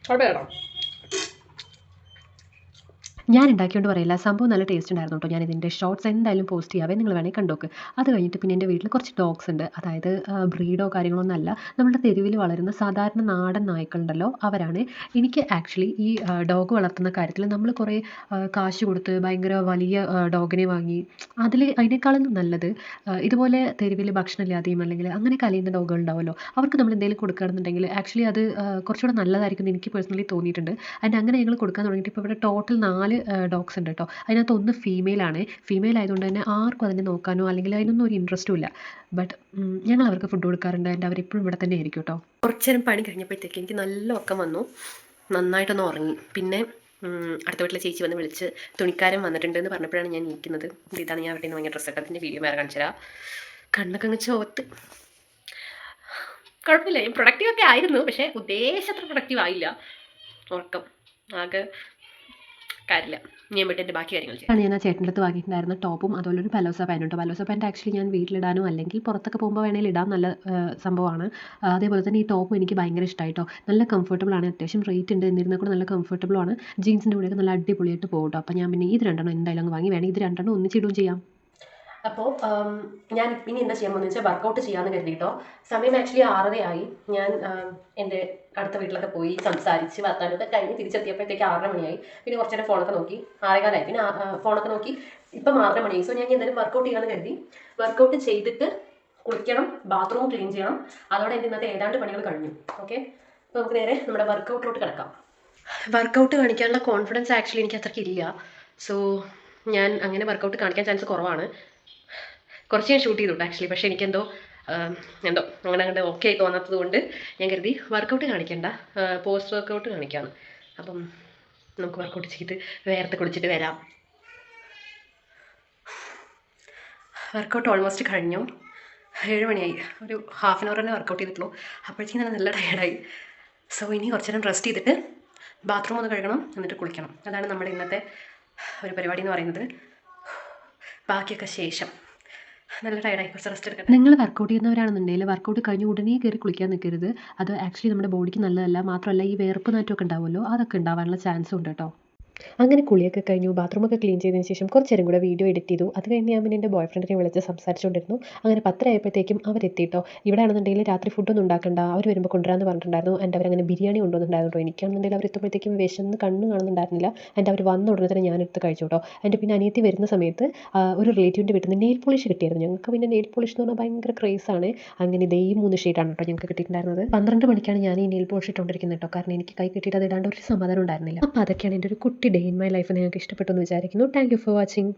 അവിടെ കുഴപ്പമില്ല ഞാൻ ഉണ്ടാക്കിയോണ്ട് പറയില്ല. സംഭവം നല്ല ടേസ്റ്റ് ഉണ്ടായിരുന്നു കേട്ടോ ഞാൻ ഇതിന്റെ ഷോർട്സ് എന്തായാലും പോസ്റ്റ് ചെയ്യാവേ. നിങ്ങൾ വേണമെങ്കിൽ കണ്ടോക്ക്. അത് കഴിഞ്ഞിട്ട് പിന്നെ എന്റെ വീട്ടിൽ കുറച്ച് ഡോഗ്സ് ഉണ്ട്. അതായത് ബ്രീഡോ കാര്യങ്ങളൊന്നും അല്ല. നമ്മുടെ തെരുവിൽ വളരുന്ന സാധാരണ നാടൻ നായ്ക്കളുണ്ടല്ലോ അവരാണ് എനിക്ക് ആക്ച്വലി ഈ ഡോഗ് വളർത്തുന്ന കാര്യത്തിൽ നമ്മൾ കുറേ കാശ് കൊടുത്ത് ഭയങ്കര വലിയ ഡോഗിനെ വാങ്ങി അതിൽ അതിനേക്കാളും നല്ലത് ഇതുപോലെ തെരുവിൽ ഭക്ഷണമില്ലാതെയും അല്ലെങ്കിൽ അങ്ങനെ കലയുന്ന ഡോഗുകൾ ഉണ്ടാവുമല്ലോ. അവർക്ക് നമ്മൾ എന്തെങ്കിലും കൊടുക്കുകയാണെന്നുണ്ടെങ്കിൽ ആക്ച്വലി അത് കുറച്ചുകൂടെ നല്ലതായിരിക്കും എന്ന് എനിക്ക് പേഴ്സണലി തോന്നിയിട്ടുണ്ട്. അതിന്റെ അങ്ങനെ ഞങ്ങൾ കൊടുക്കാൻ തുടങ്ങിയിട്ട് ഇപ്പോൾ ഇവിടെ ടോട്ടൽ നാല് ഡോഗ്സ് ഉണ്ട് കേട്ടോ അതിനകത്ത് ഒന്ന് ഫീമെയിൽ ആണ്. ഫീമെയിൽ ആയതുകൊണ്ട് തന്നെ ആർക്കും അതിനെ നോക്കാനോ അല്ലെങ്കിൽ അതിനൊന്നും ഒരു ഇൻട്രസ്റ്റും ഇല്ല. ബട്ട് ഞങ്ങൾ അവർക്ക് ഫുഡ് കൊടുക്കാറുണ്ട്. എന്റെ അവർ ഇപ്പോഴും ഇവിടെ തന്നെ ആയിരിക്കും കേട്ടോ കുറച്ച് നേരം പണി കഴിഞ്ഞപ്പോഴത്തേക്ക് എനിക്ക് നല്ല ഒക്കെ വന്നു. നന്നായിട്ടൊന്ന് ഉറങ്ങി. പിന്നെ അടുത്ത വീട്ടിലെ ചേച്ചി വന്ന് വിളിച്ച് തുണിക്കാരൻ വന്നിട്ടുണ്ട് എന്ന് പറഞ്ഞപ്പോഴാണ് ഞാൻ ഇരിക്കുന്നത്. ഇത് ഇതാണ് ഞാൻ അവിടെ നിന്ന് വാങ്ങിയ ഡ്രസ്സ് അതിന്റെ വീഡിയോ വേറെ കാണിച്ചു തരാം. കണ്ണൊക്കെ അങ്ങ് ചോത്ത് കുഴപ്പമില്ല. ഞാൻ പ്രൊഡക്റ്റീവ് ഒക്കെ ആയിരുന്നു. പക്ഷേ ഉദ്ദേശത്ര പ്രൊഡക്റ്റീവ് ആയില്ല. ഉറക്കം. ആകെ കാര്യമില്ല. ഞാൻ വിട്ട് എന്റെ ബാക്കി കാര്യങ്ങൾ ചെയ്യാം. ഞാൻ ആ ചേട്ടന്റെ അടുത്ത് വാങ്ങിയിട്ടുണ്ടായിരുന്ന ടോപ്പും അതുപോലെ ഒരു പലോസ പാന്റുണ്ട് പലോസ പാന്റ് ആക്ച്വലി ഞാൻ വീട്ടിലിടാനോ അല്ലെങ്കിൽ പുറത്തൊക്കെ പോകുമ്പോൾ വേണമെങ്കിൽ ഇടാൻ നല്ല സംഭവമാണ്. അതേപോലെ തന്നെ ഈ ടോപ്പും എനിക്ക് ഭയങ്കര ഇഷ്ടമായിട്ടോ നല്ല കംഫർട്ടബിൾ ആണ്. അത്യാവശ്യം റേറ്റ് ഉണ്ട്. എന്നിരുന്നാൽ കൂടെ നല്ല കംഫർട്ടബിൾ ആണ്. ജീൻസിന്റെ കൂടെയൊക്കെ നല്ല അടിപൊളിയായിട്ട് പോകും അപ്പോൾ ഞാൻ പിന്നെ ഇത് രണ്ടെണ്ണം എന്തായാലും അങ്ങ് വാങ്ങി. വേണമെങ്കിൽ ഇത് രണ്ടെണ്ണം ഒന്നിച്ചിടുകയും ചെയ്യാം. അപ്പോൾ ഞാൻ ഇനി എന്താ ചെയ്യാൻ പോകുന്നത് വെച്ചാൽ വർക്കൗട്ട് ചെയ്യാമെന്ന് കരുതിയിട്ടോ സമയം ആക്ച്വലി ആറരയായി. ഞാൻ എന്റെ അടുത്ത വീട്ടിലൊക്കെ പോയി സംസാരിച്ച് വർത്താനൊക്കെ കഴിഞ്ഞ് തിരിച്ചെത്തിയപ്പോഴത്തേക്ക് ആറര മണിയായി. പിന്നെ കുറച്ച് നേരം ഫോണൊക്കെ നോക്കി. ആറേകാലായി. പിന്നെ ഫോണൊക്കെ നോക്കി. ഇപ്പം ആറര മണിയായി. സോ ഞാൻ എന്തായാലും വർക്കൗട്ട് ചെയ്യാമെന്ന് കരുതി. വർക്കൗട്ട് ചെയ്തിട്ട് കുളിക്കണം ബാത്റൂം ക്ലീൻ ചെയ്യണം. അതോടെ എന്റെ ഇന്നത്തെ ഏതാണ്ട് പണികൾ കഴിഞ്ഞു. ഓക്കെ അപ്പോൾ നമുക്ക് നേരെ നമ്മുടെ വർക്കൗട്ടിലോട്ട് കിടക്കാം. വർക്കൗട്ട് കാണിക്കാനുള്ള കോൺഫിഡൻസ് ആക്ച്വലി എനിക്ക് അത്രയ്ക്ക് ഇല്ല. സോ ഞാൻ അങ്ങനെ വർക്കൗട്ട് കാണിക്കാൻ ചാൻസ് കുറവാണ്. കുറച്ച് ഞാൻ ഷൂട്ട് ചെയ്തിട്ടുണ്ട് ആക്ച്വലി പക്ഷേ എനിക്കെന്തോ എന്തോ അങ്ങനെ അങ്ങോട്ട് ഓക്കെ ആയി തോന്നാത്തത് കൊണ്ട് ഞാൻ കരുതി വർക്കൗട്ട് കാണിക്കണ്ട. പോസ്റ്റ് വർക്കൗട്ട് കാണിക്കാമെന്ന് അപ്പം നമുക്ക് വർക്കൗട്ട് ചെയ്ത് വേർത്ത് കുളിച്ചിട്ട് വരാം. വർക്കൗട്ട് ഓൾമോസ്റ്റ് കഴിഞ്ഞു. ഏഴ് മണിയായി. ഒരു ഹാഫ് ആൻ അവർ തന്നെ വർക്കൗട്ട് ചെയ്തിട്ടുള്ളൂ. അപ്പോഴത്തേക്കും തന്നെ നല്ല ടയർഡായി സോ ഇനി കുറച്ച് നേരം റെസ്റ്റ് ചെയ്തിട്ട് ബാത്റൂം ഒന്ന് കഴുകണം എന്നിട്ട് കുളിക്കണം. അതാണ് നമ്മുടെ ഇന്നത്തെ ഒരു പരിപാടി എന്ന് പറയുന്നത്. ബാക്കിയൊക്കെ ശേഷം. നല്ല നിങ്ങൾ വർക്കൗട്ട് ചെയ്യുന്നവരാണെന്നുണ്ടെങ്കിൽ വർക്കൗട്ട് കഴിഞ്ഞ് ഉടനെ കയറി കുളിക്കാൻ നിൽക്കരുത്. അത് ആക്ച്വലി നമ്മുടെ ബോഡിക്ക് നല്ലതല്ല. മാത്രമല്ല ഈ വേർപ്പ് നാറ്റമൊക്കെ ഉണ്ടാവുമല്ലോ അതൊക്കെ ഉണ്ടാവാനുള്ള ചാൻസും ഉണ്ട് കേട്ടോ. അങ്ങനെ കുളിയൊക്കെ കഴിഞ്ഞു ബാത്റൂമൊക്കെ ക്ലീൻ ചെയ്തതിന് ശേഷം കുറച്ച് നേരം കൂടെ വീഡിയോ എഡിറ്റ് ചെയ്തു. അത് കഴിഞ്ഞ് ഞാൻ പിന്നെ എന്റെ ബോയ് ഫ്രണ്ടിനെ വിളിച്ച് സംസാരിച്ചുകൊണ്ടിരുന്നു അങ്ങനെ പത്തരയായപ്പോഴത്തേക്കും അവരെത്തിയിട്ടോ ഇവിടെ ആണെന്നുണ്ടെങ്കിൽ രാത്രി ഫുഡൊന്നും ഉണ്ടാക്കണ്ട അവർ വരുമ്പോൾ കൊണ്ടുവരാമെന്ന് പറഞ്ഞിട്ടുണ്ടായിരുന്നു. എന്റെ അവരങ്ങനെ ബിരിയാണി കൊണ്ടുവന്നിട്ടുണ്ടായിരുന്നു എനിക്കാണെന്നുണ്ടെങ്കിൽ അവർ എത്തുമ്പോഴത്തേക്കും വിശന്ന് കണ്ണ് കാണുന്നുണ്ടായിരുന്നില്ല. എന്റെ അവർ വന്ന ഉടനെ തന്നെ ഞാനെടുത്ത് കഴിച്ചു കേട്ടോ എന്റെ പിന്നെ അനിയത്തി വരുന്ന സമയത്ത് ഒരു റിലേറ്റീവിന്റെ വീട്ടിൽ നിന്ന് നെയിൽ പോളിഷ് കിട്ടിയായിരുന്നു. ഞങ്ങൾക്ക് പിന്നെ നെയിൽ പോളിഷ് എന്ന് പറഞ്ഞാൽ ഭയങ്കര ക്രേസാണ് അങ്ങനെ ഇതേ മൂന്ന് ഷെയ്ഡാണ് കേട്ടോ ഞങ്ങൾക്ക് കിട്ടിയിട്ടുണ്ടായിരുന്നത്. പന്ത്രണ്ട് മണിക്കാണ് ഞാൻ ഈ നെയിൽ പോളിഷ് ഇട്ടുകൊണ്ടിരിക്കുന്നത് കേട്ടോ കാരണം എനിക്ക് കൈ കിട്ടിയിട്ട് അത് ഇടാണ്ട് ഒരു സമാധാനം ഉണ്ടായിരുന്നില്ല. അപ്പോൾ അതൊക്കെയാണ് എന്റെ ഒരു കുട്ടി ഡേ ഇൻ മൈ ലൈഫ് നിങ്ങൾക്ക് ഇഷ്ടപ്പെട്ടു എന്ന് വിചാരിക്കുന്നു. Thank for watching